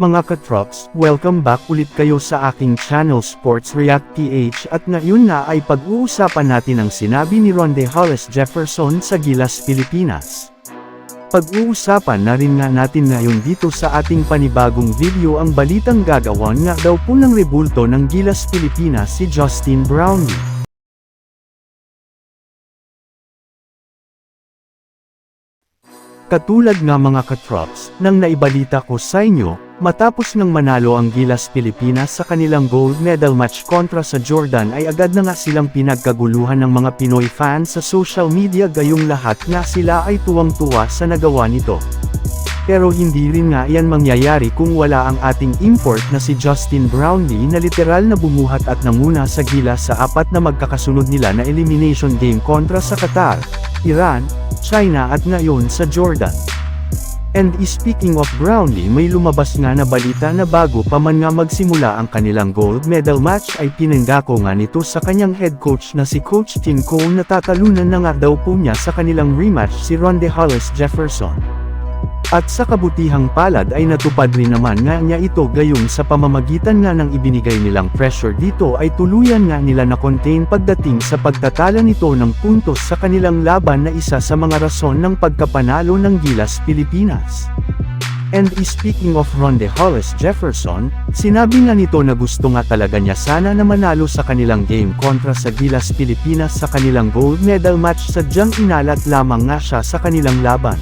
Mga katrops, welcome back ulit kayo sa aking channel Sports React PH at ngayon nga ay pag-uusapan natin ang sinabi ni Ronde Hollis Jefferson sa Gilas, Pilipinas. Pag-uusapan na rin nga natin ngayon dito sa ating panibagong video ang balitang gagawan nga daw po ng rebulto ng Gilas Pilipinas si Justin Brownlee. Katulad nga mga katrops, nang naibalita ko sa inyo, matapos ng manalo ang Gilas Pilipinas sa kanilang gold medal match kontra sa Jordan ay agad na nga silang pinagkaguluhan ng mga Pinoy fans sa social media gayong lahat nga sila ay tuwang-tuwa sa nagawa nito. Pero hindi rin nga yan mangyayari kung wala ang ating import na si Justin Brownlee na literal na bumuhat at nanguna sa Gilas sa apat na magkakasunod nila na elimination game kontra sa Qatar, Iran, China at ngayon sa Jordan. And speaking of Brownlee may lumabas nga na balita na bago pa man nga magsimula ang kanilang gold medal match ay pinanggako nga nito sa kanyang head coach na si Coach Tim Cole na tatalunan na nga daw po niya sa kanilang rematch si Ronde Hollis Jefferson. At sa kabutihang palad ay natupad rin naman nga niya ito gayong sa pamamagitan nga ng ibinigay nilang pressure dito ay tuluyan nga nila na contain pagdating sa pagtatala nito ng puntos sa kanilang laban na isa sa mga rason ng pagkapanalo ng Gilas Pilipinas. And speaking of Ronde Hollis Jefferson, sinabi nga nito na gusto nga talaga niya sana na manalo sa kanilang game kontra sa Gilas Pilipinas sa kanilang gold medal match sadyang inalat lamang nga siya sa kanilang laban.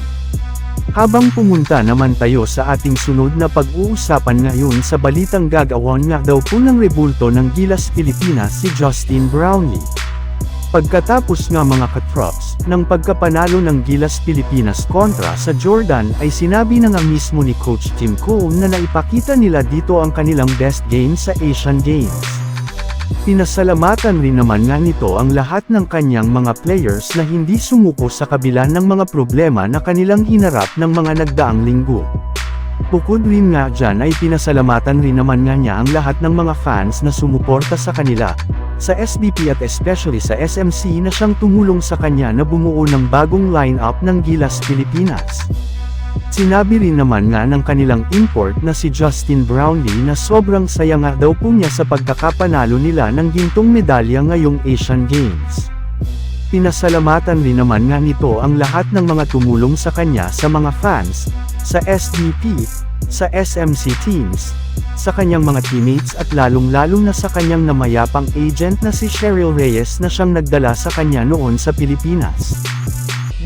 Habang pumunta naman tayo sa ating sunod na pag-uusapan ngayon sa balitang gagawin nga daw po ng rebulto ng Gilas Pilipinas si Justin Brownlee. Pagkatapos nga mga katrops, ng pagkapanalo ng Gilas Pilipinas kontra sa Jordan ay sinabi na nga mismo ni Coach Tim Cole na naipakita nila dito ang kanilang best game sa Asian Games. Pinasalamatan rin naman nga nito ang lahat ng kanyang mga players na hindi sumuko sa kabila ng mga problema na kanilang hinarap ng mga nagdaang linggo. Bukod rin nga dyan ay pinasalamatan rin naman nga niya ang lahat ng mga fans na sumuporta sa kanila, sa SDP at especially sa SMC na siyang tumulong sa kanya na bumuo ng bagong lineup ng Gilas Pilipinas. Sinabi rin naman nga ng kanilang import na si Justin Brownlee na sobrang saya nga daw po niya sa pagkakapanalo nila ng gintong medalya ngayong Asian Games. Pinasalamatan rin naman nga nito ang lahat ng mga tumulong sa kanya sa mga fans, sa SDP, sa SMC teams, sa kanyang mga teammates at lalong-lalo na sa kanyang namayapang agent na si Cheryl Reyes na siyang nagdala sa kanya noon sa Pilipinas.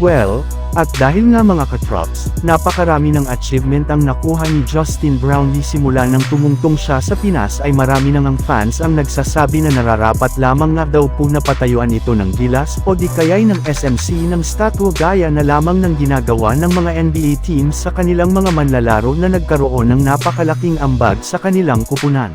Well, at dahil nga mga katrops, napakarami ng achievement ang nakuha ni Justin Brownlee simula nang tumungtong siya sa Pinas ay marami nang ang fans ang nagsasabi na nararapat lamang nga daw po napatayuan ito ng gilas o di kaya'y ng SMC ng statwa gaya na lamang ng ginagawa ng mga NBA teams sa kanilang mga manlalaro na nagkaroon ng napakalaking ambag sa kanilang kupunan.